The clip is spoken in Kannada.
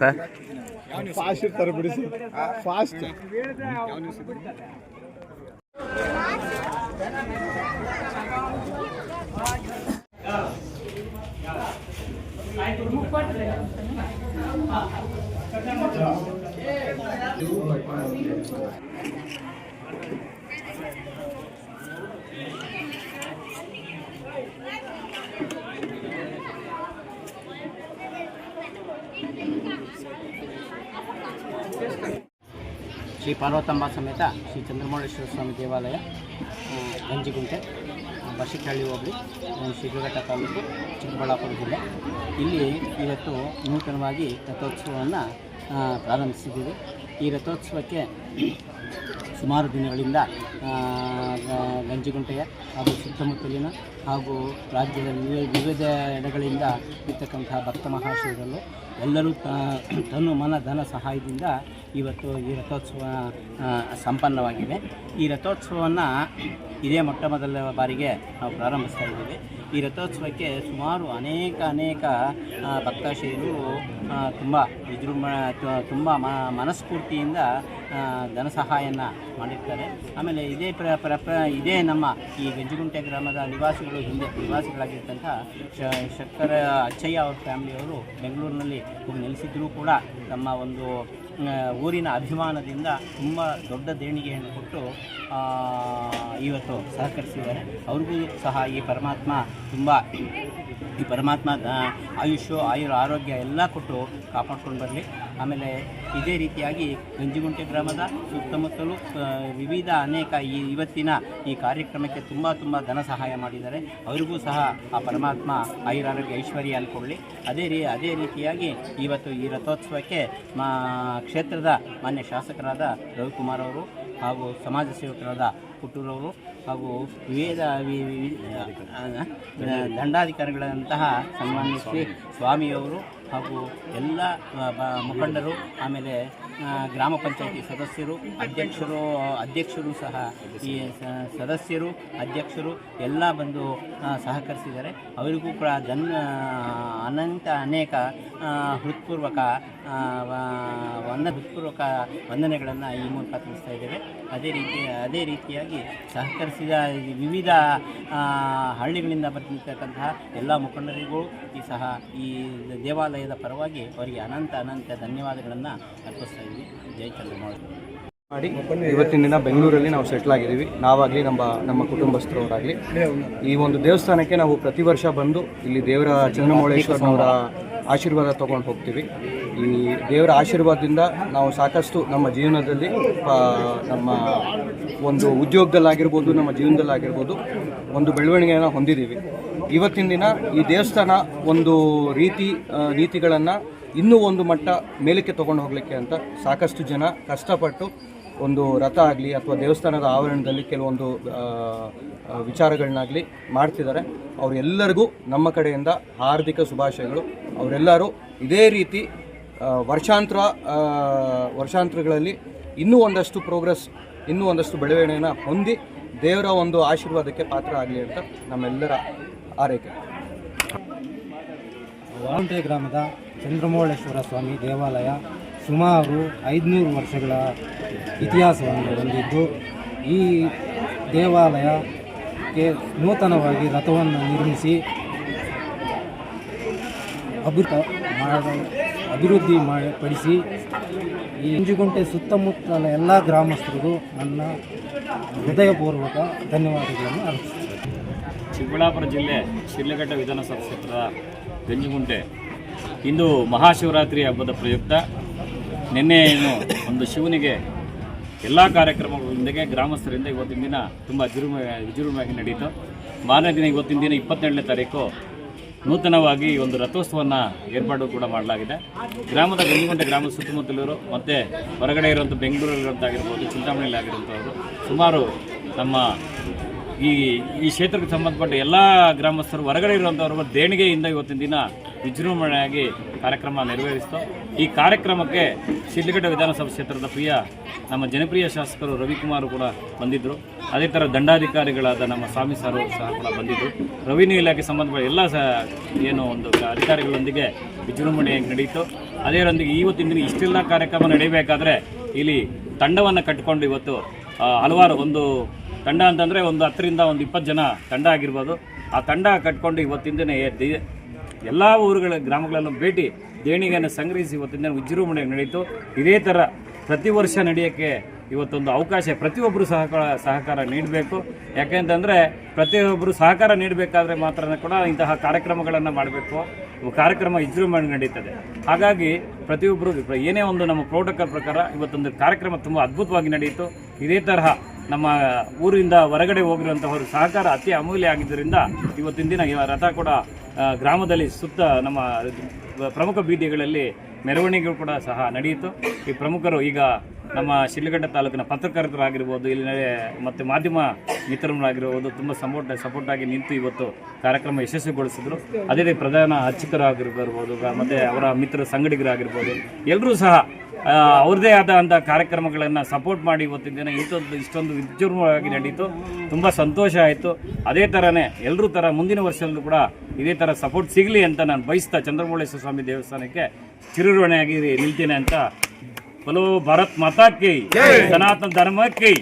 ಸರ್ ಫಾಸ್ಟ್ ಇರ್ತಾರೆ ಬಿಡಿ ಫಾಸ್ಟ್ Shri Parvathamba ಸಮೇತ ಶ್ರೀ ಚಂದ್ರಮೌಳೇಶ್ವರ ಸ್ವಾಮಿ ದೇವಾಲಯ ಗಂಜಿಗುಂಟೆ ಬಸಿಕಳ್ಳಿ ಹೋಗಲಿ ಶಿಡ್ಲಘಟ್ಟ ತಾಲೂಕು, ಚಿಕ್ಕಬಳ್ಳಾಪುರ ಜಿಲ್ಲೆ. ಇಲ್ಲಿ ಇವತ್ತು ನೂತನವಾಗಿ ರಥೋತ್ಸವವನ್ನು ಪ್ರಾರಂಭಿಸಿದ್ದೀವಿ. ಈ ರಥೋತ್ಸವಕ್ಕೆ ಸುಮಾರು ದಿನಗಳಿಂದ ಗಂಜಿಗುಂಟೆಯ ಹಾಗೂ ಸುತ್ತಮುತ್ತಲಿನ ಹಾಗೂ ರಾಜ್ಯದ ವಿವಿಧ ಎಡೆಗಳಿಂದ ಇರ್ತಕ್ಕಂತಹ ಭಕ್ತ ಮಹಾಶಯರಲ್ಲೂ ಎಲ್ಲರೂ ತನು ಮನ ಧನ ಸಹಾಯದಿಂದ ಇವತ್ತು ಈ ರಥೋತ್ಸವ ಸಂಪನ್ನವಾಗಿದೆ ಈ ರಥೋತ್ಸವವನ್ನು ಇದೇ ಮೊಟ್ಟ ಮೊದಲ ಬಾರಿಗೆ ನಾವು ಪ್ರಾರಂಭಿಸ್ತಾ ಇದ್ದೀವಿ. ಈ ರಥೋತ್ಸವಕ್ಕೆ ಸುಮಾರು ಅನೇಕ ಅನೇಕ ಭಕ್ತಾಶಯರು ತುಂಬ ವಿಜೃಂಭ ತುಂಬ ಮ- ಮನಸ್ಫೂರ್ತಿಯಿಂದ ಧನ ಸಹಾಯನ ಮಾಡಿರ್ತಾರೆ. ಆಮೇಲೆ ಇದೇ ಪ್ರ ಪ್ರ, ಪ್ರ- ಇದೇ ನಮ್ಮ ಈ ಗಂಜಿಗುಂಟೆ ಗ್ರಾಮದ ನಿವಾಸಿಗಳು ಹಿಂದೆ, ನಿವಾಸಿಗಳಾಗಿರ್ತಂಥ ಶ, ಶಂಕರ ಅಚ್ಚಯ್ಯ ಅವ್ರ ಫ್ಯಾಮಿಲಿಯವರು ಬೆಂಗಳೂರಿನಲ್ಲಿ ನೆಲೆಸಿದ್ರೂ ಕೂಡ ತಮ್ಮ ಒಂದು ಊರಿನ ಅಭಿಮಾನದಿಂದ ತುಂಬ ದೊಡ್ಡ ದೇಣಿಗೆಯನ್ನು ಕೊಟ್ಟು ಇವತ್ತು ಸಹಕರಿಸಿದ್ದಾರೆ. ಅವ್ರಿಗೂ ಸಹ ಈ ಪರಮಾತ್ಮ ತುಂಬ, ಈ ಪರಮಾತ್ಮ ಆಯುಷ್ಯ ಆಯುರ ಆರೋಗ್ಯ ಎಲ್ಲ ಕೊಟ್ಟು ಕಾಪಾಡ್ಕೊಂಡು ಬರಲಿ. ಆಮೇಲೆ ಇದೇ ರೀತಿಯಾಗಿ ಗಂಜಿಗುಂಟೆ ಗ್ರಾಮದ ಸುತ್ತಮುತ್ತಲು ವಿವಿಧ ಅನೇಕ ಈ ಇವತ್ತಿನ ಈ ಕಾರ್ಯಕ್ರಮಕ್ಕೆ ತುಂಬ ತುಂಬ ಧನ ಸಹಾಯ ಮಾಡಿದ್ದಾರೆ. ಅವರಿಗೂ ಸಹ ಆ ಪರಮಾತ್ಮ ಐರಾರೋಗ್ಯ ಐಶ್ವರ್ಯ ಅಂದ್ಕೊಳ್ಳಿ ಅದೇ ರೀ, ಅದೇ ರೀತಿಯಾಗಿ ಇವತ್ತು ಈ ರಥೋತ್ಸವಕ್ಕೆ ಮಾ, ಕ್ಷೇತ್ರದ ಮಾನ್ಯ ಶಾಸಕರಾದ ರವಿಕುಮಾರ್ ಅವರು ಹಾಗೂ ಸಮಾಜ ಸೇವಕರಾದ ಪುಟ್ಟೂರವರು ಹಾಗೂ ವಿವಿಧ ದಂಡಾಧಿಕಾರಿಗಳಂತಹ ಸನ್ಮಾನ್ಯ ಸ್ವಾಮಿಯವರು ಹಾಗೂ ಎಲ್ಲ ಮುಖಂಡರು, ಆಮೇಲೆ ಗ್ರಾಮ ಪಂಚಾಯಿತಿ ಸದಸ್ಯರು, ಅಧ್ಯಕ್ಷರು ಅಧ್ಯಕ್ಷರು ಸಹ ಈ ಸದಸ್ಯರು, ಅಧ್ಯಕ್ಷರು ಎಲ್ಲ ಬಂದು ಸಹಕರಿಸಿದ್ದಾರೆ. ಅವರಿಗೂ ಕೂಡ ಧನ್ಯ ಅನಂತ ಅನೇಕ ಹೃತ್ಪೂರ್ವಕ ವಂದ ಹೃತ್ಪೂರ್ವಕ ವಂದನೆಗಳನ್ನು ಈ ಮೂಲಕ ತಿಳಿಸ್ತಾ ಇದ್ದೇವೆ. ಅದೇ ರೀತಿ, ಅದೇ ರೀತಿಯಾಗಿ ಸಹಕರಿಸಿದ ವಿವಿಧ ಹಳ್ಳಿಗಳಿಂದ ಬರ್ತಿರ್ತಕ್ಕಂತಹ ಎಲ್ಲ ಮುಖಂಡರಿಗೂ ಈ ಸಹ, ಈ ದೇವಾಲಯದ ಪರವಾಗಿ ಅವರಿಗೆ ಅನಂತ ಅನಂತ ಧನ್ಯವಾದಗಳನ್ನು ಅರ್ಪಿಸ್ತಾ ಇದ್ದೀವಿ. ಜೈ ಚಂದ್ರಮೌಳಿ. ಮಾಡಿ. ಇವತ್ತಿನ ದಿನ ಬೆಂಗಳೂರಲ್ಲಿ ನಾವು ಸೆಟ್ಲ್ ಆಗಿದ್ದೀವಿ. ನಾವಾಗಲಿ ನಮ್ಮ ನಮ್ಮ ಕುಟುಂಬಸ್ಥರವರಾಗಲಿ. ಈ ಒಂದು ದೇವಸ್ಥಾನಕ್ಕೆ ನಾವು ಪ್ರತಿ ವರ್ಷ ಬಂದು ಇಲ್ಲಿ ದೇವರ ಚಂದ್ರಮೌಳೇಶ್ವರನವರ ಆಶೀರ್ವಾದ ತೊಗೊಂಡು ಹೋಗ್ತೀವಿ. ಈ ದೇವರ ಆಶೀರ್ವಾದದಿಂದ ನಾವು ಸಾಕಷ್ಟು ನಮ್ಮ ಜೀವನದಲ್ಲಿ ನಮ್ಮ ಒಂದು ಉದ್ಯೋಗದಲ್ಲಾಗಿರ್ಬೋದು, ನಮ್ಮ ಜೀವನದಲ್ಲಾಗಿರ್ಬೋದು ಒಂದು ಬೆಳವಣಿಗೆಯನ್ನು ಹೊಂದಿದ್ದೀವಿ. ಇವತ್ತಿನ ದಿನ ಈ ದೇವಸ್ಥಾನ ಒಂದು ರೀತಿ ನೀತಿಗಳನ್ನು ಇನ್ನೂ ಒಂದು ಮಟ್ಟ ಮೇಲಕ್ಕೆ ತೊಗೊಂಡು ಹೋಗಲಿಕ್ಕೆ ಅಂತ ಸಾಕಷ್ಟು ಜನ ಕಷ್ಟಪಟ್ಟು ಒಂದು ರಥ ಆಗಲಿ ಅಥವಾ ದೇವಸ್ಥಾನದ ಆವರಣದಲ್ಲಿ ಕೆಲವೊಂದು ವಿಚಾರಗಳನ್ನಾಗಲಿ ಮಾಡ್ತಿದ್ದಾರೆ. ಅವರೆಲ್ಲರಿಗೂ ನಮ್ಮ ಕಡೆಯಿಂದ ಹಾರ್ದಿಕ ಶುಭಾಶಯಗಳು. ಅವರೆಲ್ಲರೂ ಇದೇ ರೀತಿ ವರ್ಷಾಂತರ ವರ್ಷಾಂತರಗಳಲ್ಲಿ ಇನ್ನೂ ಒಂದಷ್ಟು ಪ್ರೋಗ್ರೆಸ್ ಇನ್ನೂ ಒಂದಷ್ಟು ಬೆಳವಣಿಗೆಯನ್ನು ಹೊಂದಿ ದೇವರ ಒಂದು ಆಶೀರ್ವಾದಕ್ಕೆ ಪಾತ್ರ ಆಗಲಿ ಅಂತ ನಮ್ಮೆಲ್ಲರ ಆರೈಕೆ. ವಾಲಂಟೆ ಗ್ರಾಮದ ಚಂದ್ರಮೌಳೇಶ್ವರ ಸ್ವಾಮಿ ದೇವಾಲಯ ಸುಮಾರು ಐದುನೂರು ವರ್ಷಗಳ ಇತಿಹಾಸವನ್ನು ಹೊಂದಿದ್ದು, ಈ ದೇವಾಲಯಕ್ಕೆ ನೂತನವಾಗಿ ರಥವನ್ನು ನಿರ್ಮಿಸಿ ಅಭಿವೃದ್ಧ ಅಭಿವೃದ್ಧಿ ಮಾಡಿ ಪಡಿಸಿ ಈ ಇಂಜುಗುಂಟೆ ಸುತ್ತಮುತ್ತಲ ಎಲ್ಲ ಗ್ರಾಮಸ್ಥರಿಗೂ ನನ್ನ ಹೃದಯಪೂರ್ವಕ ಧನ್ಯವಾದಗಳನ್ನು ಅರ್ಪಿಸುತ್ತೇನೆ. ಚಿಕ್ಕಬಳ್ಳಾಪುರ ಜಿಲ್ಲೆ ಶಿರ್ಲಘಟ್ಟ ವಿಧಾನಸಭಾ ಕ್ಷೇತ್ರದ ಗಂಜಿಗುಂಟೆ ಇಂದು ಮಹಾಶಿವರಾತ್ರಿ ಹಬ್ಬದ ಪ್ರಯುಕ್ತ. ನಿನ್ನೆ ಏನು ಒಂದು ಶಿವನಿಗೆ ಎಲ್ಲ ಕಾರ್ಯಕ್ರಮಗಳೊಂದಿಗೆ ಗ್ರಾಮಸ್ಥರಿಂದ ಇವತ್ತಿನ ದಿನ ತುಂಬ ವಿಜೃಂಭ ವಿಜೃಂಭವಾಗಿ ನಡೆಯಿತು ಮಾರನೇ ದಿನ ಇವತ್ತಿನ ದಿನ ಇಪ್ಪತ್ತೆರಡನೇ ತಾರೀಕು ನೂತನವಾಗಿ ಒಂದು ರಥೋತ್ಸವವನ್ನು ಏರ್ಪಾಡು ಕೂಡ ಮಾಡಲಾಗಿದೆ. ಗ್ರಾಮದ ಗಂಜಿಗುಂಟೆ ಗ್ರಾಮದ ಸುತ್ತಮುತ್ತಲಿರು ಮತ್ತು ಹೊರಗಡೆ ಇರುವಂಥ ಬೆಂಗಳೂರಲ್ಲಿರುವಂಥ ಆಗಿರ್ಬೋದು, ಚಿಂತಾಮಣಿಯಲ್ಲಿ ಆಗಿರುವಂಥವ್ರು, ಸುಮಾರು ನಮ್ಮ ಈ ಈ ಕ್ಷೇತ್ರಕ್ಕೆ ಸಂಬಂಧಪಟ್ಟ ಎಲ್ಲ ಗ್ರಾಮಸ್ಥರು ಹೊರಗಡೆ ಇರುವಂಥವ್ರ ದೇಣಿಗೆಯಿಂದ ಇವತ್ತಿನ ದಿನ ವಿಜೃಂಭಣೆಯಾಗಿ ಕಾರ್ಯಕ್ರಮ ನೆರವೇರಿಸ್ತು. ಈ ಕಾರ್ಯಕ್ರಮಕ್ಕೆ ಶಿಡ್ಲಘಟ್ಟ ವಿಧಾನಸಭಾ ಕ್ಷೇತ್ರದ ಪ್ರಿಯ, ನಮ್ಮ ಜನಪ್ರಿಯ ಶಾಸಕರು ರವಿಕುಮಾರ್ ಕೂಡ ಬಂದಿದ್ದರು ಅದೇ ಥರ ದಂಡಾಧಿಕಾರಿಗಳಾದ ನಮ್ಮ ಸ್ವಾಮಿ ಸಾರು ಸಹ ಕೂಡ ಬಂದಿದ್ದರು ರವಿನ್ಯೂ ಇಲಾಖೆ ಸಂಬಂಧಪಟ್ಟ ಎಲ್ಲ ಏನು ಒಂದು ಅಧಿಕಾರಿಗಳೊಂದಿಗೆ ವಿಜೃಂಭಣೆಯಾಗಿ ನಡೆಯಿತು ಅದೇರೊಂದಿಗೆ ಇವತ್ತಿನ ದಿನ ಇಷ್ಟೆಲ್ಲ ಕಾರ್ಯಕ್ರಮ ನಡೆಯಬೇಕಾದ್ರೆ ಇಲ್ಲಿ ತಂಡವನ್ನು ಕಟ್ಟಿಕೊಂಡು ಇವತ್ತು ಹಲವಾರು ಒಂದು ತಂಡ ಅಂತಂದರೆ ಒಂದು ಹತ್ತರಿಂದ ಒಂದು ಇಪ್ಪತ್ತು ಜನ ತಂಡ ಆಗಿರ್ಬೋದು. ಆ ತಂಡ ಕಟ್ಕೊಂಡು ಇವತ್ತಿನ ದಿನ ಎಲ್ಲ ಊರುಗಳ ಗ್ರಾಮಗಳನ್ನು ಭೇಟಿ ದೇಣಿಗೆಯನ್ನು ಸಂಗ್ರಹಿಸಿ ಇವತ್ತಿನ ದಿನ ವಿಜೃಂಭಣೆ ನಡೆಯಿತು. ಇದೇ ಥರ ಪ್ರತಿ ವರ್ಷ ನಡೆಯೋಕ್ಕೆ ಇವತ್ತೊಂದು ಅವಕಾಶ ಪ್ರತಿಯೊಬ್ಬರು ಸಹಕಾರ ಸಹಕಾರ ನೀಡಬೇಕು. ಯಾಕೆಂತಂದರೆ ಪ್ರತಿಯೊಬ್ಬರು ಸಹಕಾರ ನೀಡಬೇಕಾದ್ರೆ ಮಾತ್ರ ಕೂಡ ಇಂತಹ ಕಾರ್ಯಕ್ರಮಗಳನ್ನು ಮಾಡಬೇಕು. ಕಾರ್ಯಕ್ರಮ ವಿಜೃಂಭಣೆ ನಡೀತದೆ. ಹಾಗಾಗಿ ಪ್ರತಿಯೊಬ್ಬರು ಏನೇ ಒಂದು ನಮ್ಮ ಪ್ರೋಟೋಕಾಲ್ ಪ್ರಕಾರ ಇವತ್ತೊಂದು ಕಾರ್ಯಕ್ರಮ ತುಂಬ ಅದ್ಭುತವಾಗಿ ನಡೆಯಿತು. ಇದೇ ತರಹ ನಮ್ಮ ಊರಿಂದ ಹೊರಗಡೆ ಹೋಗಿರುವಂತಹವರು ಸಹಕಾರ ಅತಿ ಅಮೂಲ್ಯ ಆಗಿದ್ದರಿಂದ ಇವತ್ತಿನ ದಿನ ರಥ ಕೂಡ ಗ್ರಾಮದಲ್ಲಿ ಸುತ್ತ ನಮ್ಮ ಪ್ರಮುಖ ಬೀದಿಗಳಲ್ಲಿ ಮೆರವಣಿಗೆ ಕೂಡ ಸಹ ನಡೆಯಿತು. ಈ ಪ್ರಮುಖರು ಈಗ ನಮ್ಮ ಶಿಡ್ಲಘಟ್ಟ ತಾಲೂಕಿನ ಪತ್ರಕರ್ತರಾಗಿರ್ಬೋದು ಇಲ್ಲಿ ಮತ್ತು ಮಾಧ್ಯಮ ಮಿತ್ರರಾಗಿರ್ಬೋದು ತುಂಬ ಸಪೋರ್ಟ್ ಸಪೋರ್ಟ್ ಆಗಿ ನಿಂತು ಇವತ್ತು ಕಾರ್ಯಕ್ರಮ ಯಶಸ್ವಿಗೊಳಿಸಿದ್ರು. ಅದೇ ರೀತಿ ಪ್ರಧಾನ ಅರ್ಚಕರಾಗಿರ್ಬೋದು ಮತ್ತು ಅವರ ಮಿತ್ರ ಸಂಗಡಿಗರಾಗಿರ್ಬೋದು ಎಲ್ಲರೂ ಸಹ ಅವ್ರದ್ದೇ ಆದಂಥ ಕಾರ್ಯಕ್ರಮಗಳನ್ನು ಸಪೋರ್ಟ್ ಮಾಡಿ ಇವತ್ತಿನ ದಿನ ಇಂಥದ್ದು ಇಷ್ಟೊಂದು ವಿಜೃಂಭವಾಗಿ ನಡೀತು. ತುಂಬ ಸಂತೋಷ ಆಯಿತು. ಅದೇ ಥರನೇ ಎಲ್ಲರೂ ಥರ ಮುಂದಿನ ವರ್ಷದಲ್ಲೂ ಕೂಡ ಇದೇ ಥರ ಸಪೋರ್ಟ್ ಸಿಗಲಿ ಅಂತ ನಾನು ಬಯಸ್ತಾ ಚಂದ್ರಮೌಳೇಶ್ವರ ಸ್ವಾಮಿ ದೇವಸ್ಥಾನಕ್ಕೆ ಚಿರುರುಣೆಯಾಗಿ ನಿಲ್ತೇನೆ ಅಂತ बोलो भारत माता की सनातन धर्म की।